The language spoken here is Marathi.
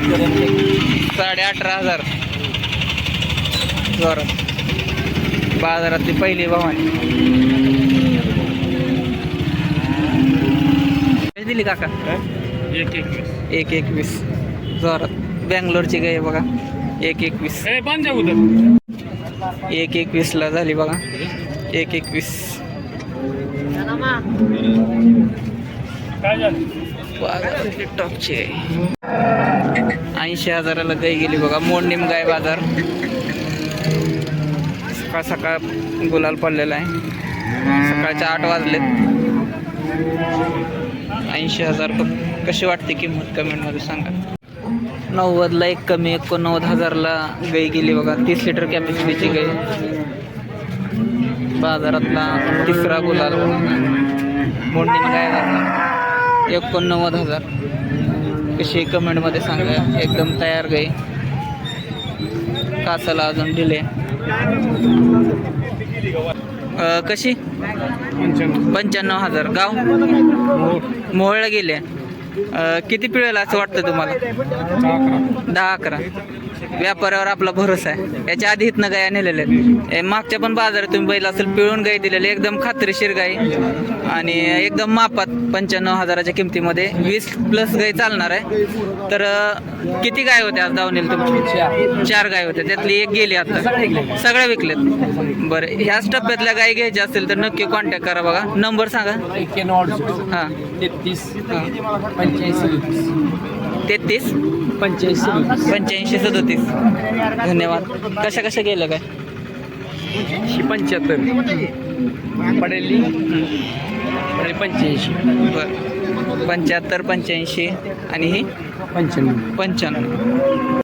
शेतकऱ्यांचे साडे अठरा हजार. जोरात बाजारातली पहिली भवानी किती दिली काका? एक एक एक एकवीस. जोरात. बँगलोरची गाय आहे बघा. एक एकवीस. ए बंद जाऊ उधर एक एकवीसला झाली बघा. एक एकवीस. टॉपची ऐंशी हजाराला गाय गेली बघा. मोडणीम गाय बाजार. सकाळ सकाळ गुलाल पडलेला आहे. सकाळच्या आठ वाजलेत. ऐंशी हजार कशी वाटते किंमत कमेंटमध्ये सांगा. नव्वदला एक कमी एकोणनव्वद हजारला गाय गेली बघा. तीस लिटर कॅपॅसिटीची गाय. बाजारातला तिसरा गुलाल मोडणीम गाय एकोणनव्वद हजार. कशी कमेंटमध्ये सांगा. एकदम तयार गाय. कासाला अजून दिले. कशी? पंच्याण्णव. हजार. गाव? मोहळला गेले. किती पिळेल असं वाटतं तुम्हाला? दहा अकरा. व्यापारावर आपला भरोसा आहे. याच्या आधी इथनं गाया नेलेल्या आहेत. मागच्या पण बाजारात तुम्ही बैल असेल पिळून गाय दिलेले एकदम खात्रीशीर गाय. आणि एकदम मापात पंच्याण्णव हजाराच्या किमतीमध्ये वीस प्लस गाय चालणार आहे. तर किती गाय होत्या आज धावणीला तुमची? चार गाय होत्या. त्यातली एक गेली आता. सगळ्या विकल्यात. बरं ह्याच टप्प्यातल्या गाय घ्यायच्या असतील तर नक्की कॉन्टॅक्ट करा बघा. नंबर सांगा. हां. तेहतीस. पंच्याऐंशी तेहतीस? पंच्याऐंशी पंच्याऐंशी सदोतीस. धन्यवाद. कशा कशा गेल्या काय? पंच्याहत्तर. पडेली पडेल पंच्याऐंशी. बरं. पंच्याहत्तर पंच्याऐंशी आणि ही पंच्याण्णव. पंच्याण्णव.